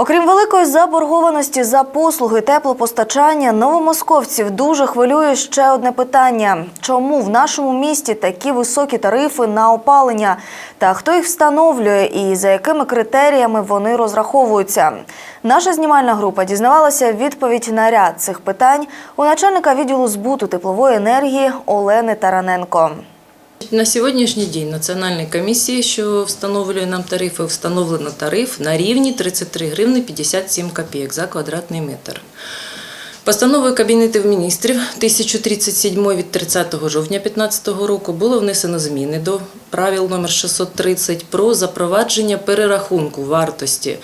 Окрім великої заборгованості за послуги теплопостачання, новомосковців дуже хвилює ще одне питання: чому в нашому місті такі високі тарифи на опалення? Та хто їх встановлює і за якими критеріями вони розраховуються? Наша знімальна група дізнавалася відповідь на ряд цих питань у начальника відділу збуту теплової енергії Олени Тараненко. На сьогоднішній день Національній комісії, що встановлює нам тарифи, встановлено тариф на рівні 33 гривни 57 копійок за квадратний метр. Постановою Кабінету міністрів 1037 від 30 жовтня 2015 року було внесено зміни до правил номер 630 про запровадження перерахунку вартості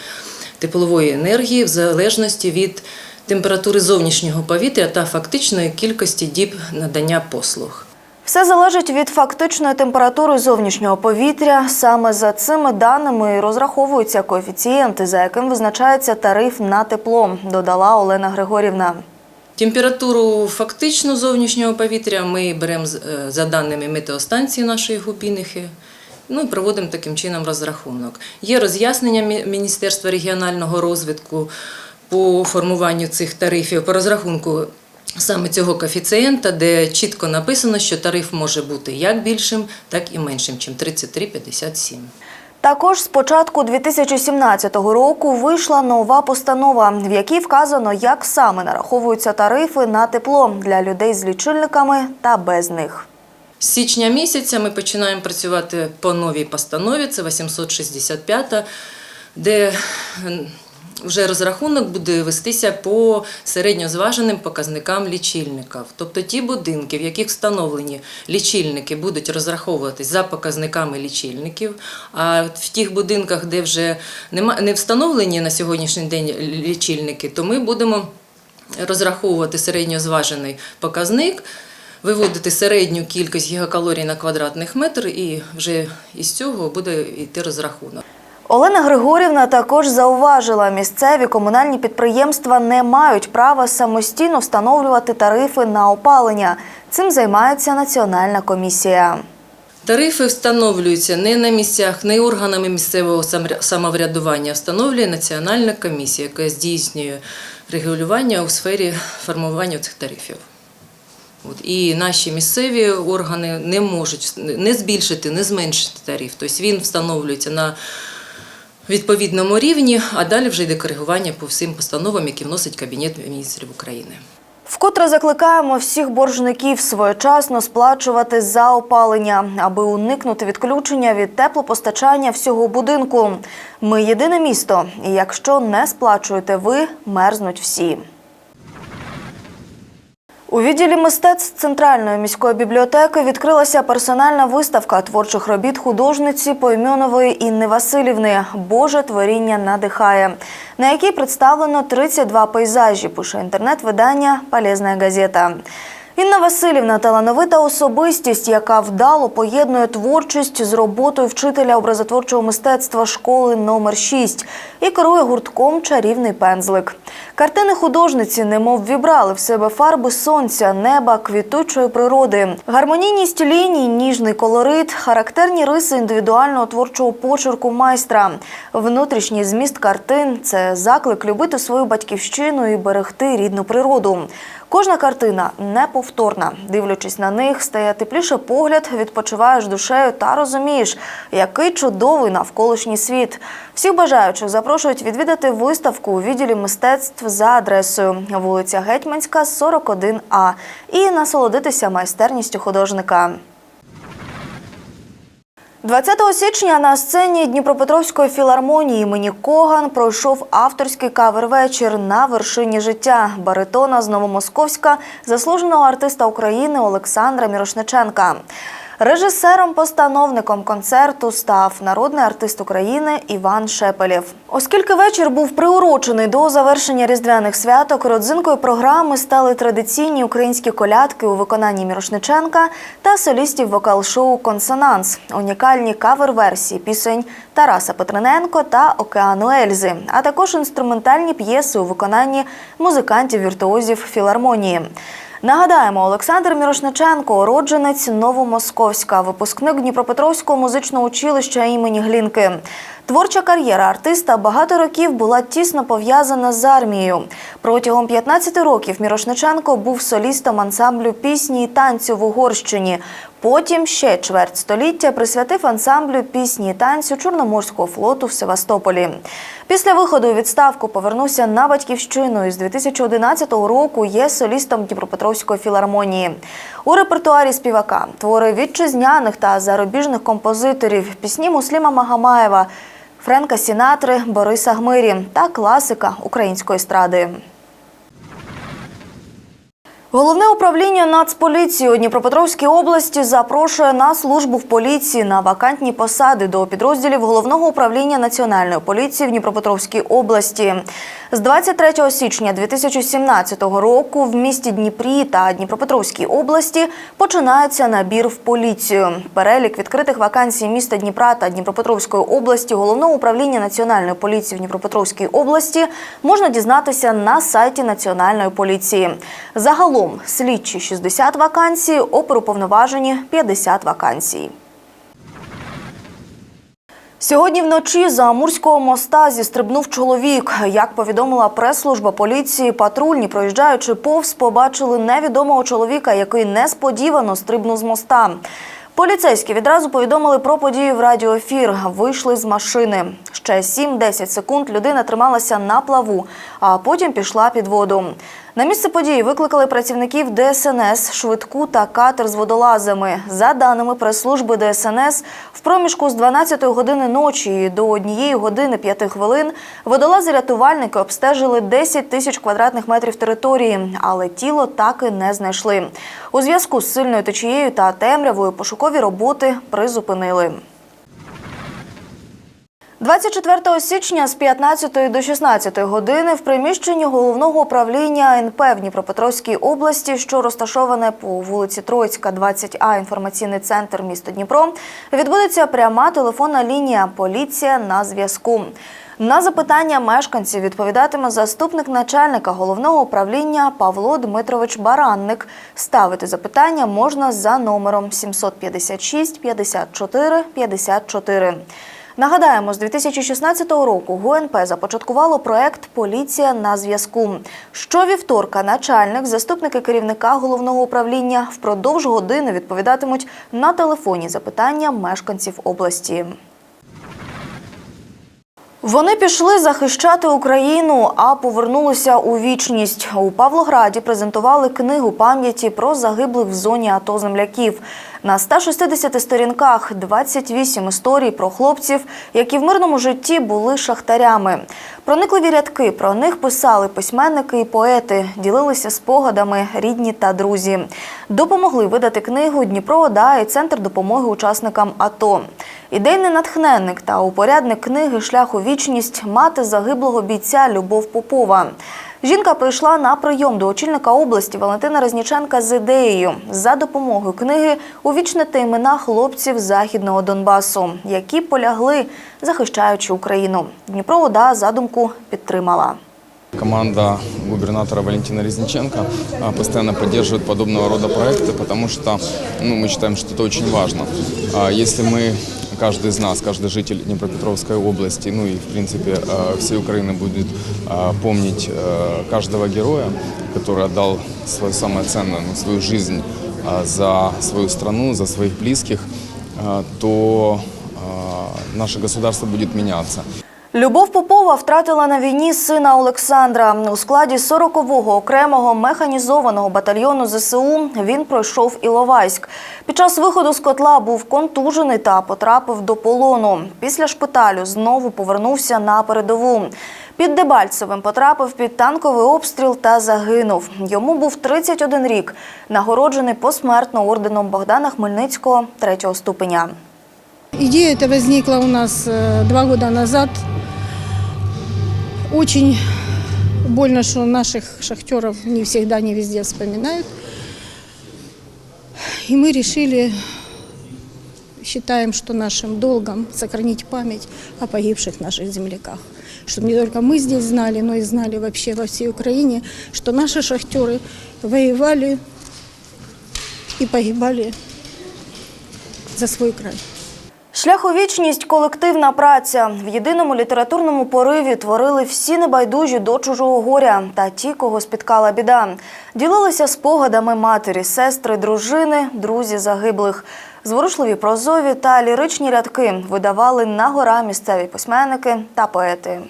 теплової енергії в залежності від температури зовнішнього повітря та фактичної кількості діб надання послуг. Все залежить від фактичної температури зовнішнього повітря. Саме за цими даними розраховуються коефіцієнти, за яким визначається тариф на тепло, додала Олена Григорівна. Температуру фактично зовнішнього повітря ми беремо е, за даними метеостанції нашої Губінихи. Ну проводимо таким чином розрахунок. Є роз'яснення Міністерства регіонального розвитку по формуванню цих тарифів, по розрахунку саме цього коефіцієнта, де чітко написано, що тариф може бути як більшим, так і меншим, чим 33,57. Також з початку 2017 року вийшла нова постанова, в якій вказано, як саме нараховуються тарифи на тепло для людей з лічильниками та без них. З січня місяця ми починаємо працювати по новій постанові, це 865, де вже розрахунок буде вестися по середньозваженим показникам лічильників. Тобто ті будинки, в яких встановлені лічильники, будуть розраховуватись за показниками лічильників. А в тих будинках, де вже не встановлені на сьогоднішній день лічильники, то ми будемо розраховувати середньозважений показник, виводити середню кількість гігакалорій на квадратних метр, і вже із цього буде йти розрахунок. Олена Григорівна також зауважила, місцеві комунальні підприємства не мають права самостійно встановлювати тарифи на опалення. Цим займається Національна комісія. Тарифи встановлюються не на місцях, не органами місцевого самоврядування, встановлює Національна комісія, яка здійснює регулювання у сфері формування цих тарифів. І наші місцеві органи не можуть не збільшити, не зменшити тариф. Тобто він встановлюється на відповідному рівні, а далі вже йде коригування по всім постановам, які вносить Кабінет міністрів України. Вкотре закликаємо всіх боржників своєчасно сплачувати за опалення, аби уникнути відключення від теплопостачання всього будинку. Ми єдине місто, і якщо не сплачуєте ви, мерзнуть всі. У відділі мистецтв Центральної міської бібліотеки відкрилася персональна виставка творчих робіт художниці Поймьонової Інни Васильівни Боже творіння надихає, на якій представлено 32 пейзажі, пише інтернет-видання Полезна газета. Інна Васильівна талановита особистість, яка вдало поєднує творчість з роботою вчителя образотворчого мистецтва школи номер 6 і керує гуртком Чарівний пензлик. Картини художниці немов вібрали в себе фарби сонця, неба, квітучої природи, гармонійність ліній, ніжний колорит, характерні риси індивідуального творчого почерку майстра. Внутрішній зміст картин це заклик любити свою батьківщину і берегти рідну природу. Кожна картина неповторна. Дивлячись на них, стає тепліше погляд, відпочиваєш душею та розумієш, який чудовий навколишній світ. Всіх бажаючих запрошують відвідати виставку у відділі мистецтв за адресою вулиця Гетьманська, 41А і насолодитися майстерністю художника. 20 січня на сцені Дніпропетровської філармонії імені Коган пройшов авторський кавер-вечір на вершині життя баритона з Новомосковська, заслуженого артиста України Олександра Мірошниченка. Режисером-постановником концерту став народний артист України Іван Шепелєв. Оскільки вечір був приурочений до завершення різдвяних святок, родзинкою програми стали традиційні українські колядки у виконанні Мірошниченка та солістів вокал-шоу Консонанс, унікальні кавер-версії пісень Тараса Петриненко та Океану Ельзи, а також інструментальні п'єси у виконанні музикантів-віртуозів філармонії. Нагадаємо, Олександр Мірошниченко, уродженець Новомосковська, випускник Дніпропетровського музичного училища імені Глінки. Творча кар'єра артиста багато років була тісно пов'язана з армією. Протягом 15 років Мірошниченко був солістом ансамблю пісні і танцю в Угорщині. Потім ще чверть століття присвятив ансамблю пісні і танцю Чорноморського флоту в Севастополі. Після виходу у відставку повернувся на батьківщину і з 2011 року є солістом Дніпропетровської філармонії. У репертуарі співака твори вітчизняних та зарубіжних композиторів, пісні Мусліма Магамаєва, Френка Сінатри, Бориса Гмирі та класика української естради. Головне управління Нацполіції у Дніпропетровській області запрошує на службу в поліції на вакантні посади до підрозділів головного управління Національної поліції в Дніпропетровській області. З 23 січня 2017 року в місті Дніпрі та Дніпропетровській області починається набір в поліцію. Перелік відкритих вакансій міста Дніпра та Дніпропетровської області головного управління Національної поліції в Дніпропетровській області можна дізнатися на сайті Національної поліції. Загалом слідчі 60 вакансій, оперуповноважені 50 вакансій. Сьогодні вночі за Амурського моста зістрибнув чоловік. Як повідомила прес-служба поліції, патрульні, проїжджаючи повз, побачили невідомого чоловіка, який несподівано стрибнув з моста. Поліцейські відразу повідомили про подію в радіоефір. Вийшли з машини. Ще 7-10 секунд людина трималася на плаву, а потім пішла під воду. На місце події викликали працівників ДСНС, швидку та катер з водолазами. За даними прес-служби ДСНС, в проміжку з 12 години ночі до 1 години 5 хвилин водолази-рятувальники обстежили 10 тисяч квадратних метрів території, але тіло так і не знайшли. У зв'язку з сильною течією та темрявою пошукові роботи призупинили. 24 січня з 15 до 16 години в приміщенні головного управління НП в Дніпропетровській області, що розташоване по вулиці Троїцька, 20А, інформаційний центр міста Дніпро, відбудеться пряма телефонна лінія Поліція на зв'язку. На запитання мешканців відповідатиме заступник начальника головного управління Павло Дмитрович Баранник. Ставити запитання можна за номером 756 54 54. Нагадаємо, з 2016 року ГУНП започаткувало проект Поліція на зв'язку. Щовівторка начальник, заступники керівника головного управління впродовж години відповідатимуть на телефонні запитання мешканців області. Вони пішли захищати Україну, а повернулися у вічність. У Павлограді презентували книгу пам'яті про загиблих в зоні АТО земляків. На 160 сторінках 28 історій про хлопців, які в мирному житті були шахтарями. Проникливі рядки про них писали письменники і поети, ділилися спогадами рідні та друзі. Допомогли видати книгу Дніпро ОДА і Центр допомоги учасникам АТО. Ідейний натхненник та упорядник книги Шлях у вічність мати загиблого бійця Любов Попова. Жінка прийшла на прийом до очільника області Валентина Резніченка з ідеєю за допомогою книги увічнити імена хлопців західного Донбасу, які полягли, захищаючи Україну. Дніпро ОДА задумку підтримала. Команда губернатора Валентина Резниченко а, постоянно поддерживает подобного рода проекты, потому что ну, мы считаем, что это очень важно. А, Если мы, каждый из нас, каждый житель Днепропетровской области, ну и в принципе а, всей Украины будет а, помнить а, каждого героя, который отдал свое самое ценное, ну, свою жизнь а, за свою страну, за своих близких, а, то а, наше государство будет меняться. Любов Попова втратила на війні сина Олександра. У складі 40-го окремого механізованого батальйону ЗСУ він пройшов Іловайськ. Під час виходу з котла був контужений та потрапив до полону. Після шпиталю знову повернувся на передову. Під Дебальцевим потрапив під танковий обстріл та загинув. Йому був 31 рік, нагороджений посмертно орденом Богдана Хмельницького третього ступеня. Идея эта возникла у нас э, два года назад. Очень больно, что наших шахтеров не всегда, не везде вспоминают. И мы решили, считаем, что нашим долгом сохранить память о погибших наших земляках. Чтобы не только мы здесь знали, но и знали вообще во всей Украине, что наши шахтеры воевали и погибали за свой край. Шлях у вічність колективна праця. В єдиному літературному пориві творили всі небайдужі до чужого горя та ті, кого спіткала біда. Ділилися спогадами матері, сестри, дружини, друзі загиблих. Зворушливі прозові та ліричні рядки видавали на гора місцеві письменники та поети.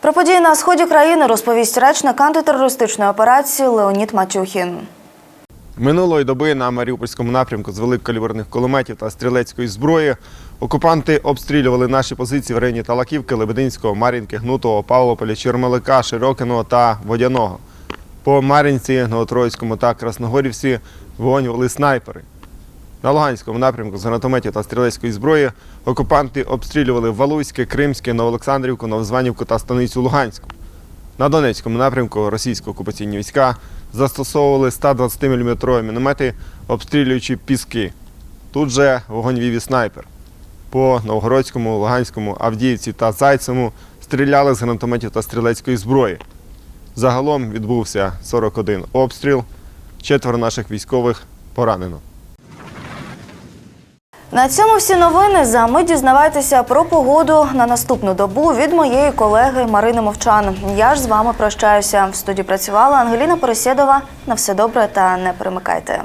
Про події на сході країни розповість речник антитерористичної операції Леонід Матюхін. Минулої доби на Маріупольському напрямку з великокаліберних кулеметів та стрілецької зброї окупанти обстрілювали наші позиції в районі Талаківки, Лебединського, Мар'їнки, Гнутого, Павлополя, Чермелика, Широкиного та Водяного. По Мар'їнці, Новотроїцькому та Красногорівці вогонь вели снайпери. На Луганському напрямку з гранатометів та стрілецької зброї окупанти обстрілювали Валуйське, Кримське, Новоолександрівку, Новозванівку та станицю Луганську. На Донецькому напрямку російські окупаційні війська застосовували 120 мм міномети, обстрілюючи піски. Тут же вогонь вів і снайпер. По Новгородському, Луганському, Авдіївці та Зайцевому стріляли з гранатометів та стрілецької зброї. Загалом відбувся 41 обстріл, четверо наших військових поранено. На цьому всі новини. За мить дізнавайтеся про погоду на наступну добу від моєї колеги Марини Мовчан. Я ж з вами прощаюся. В студії працювала Ангеліна Пересєдова. На все добре та не перемикайте.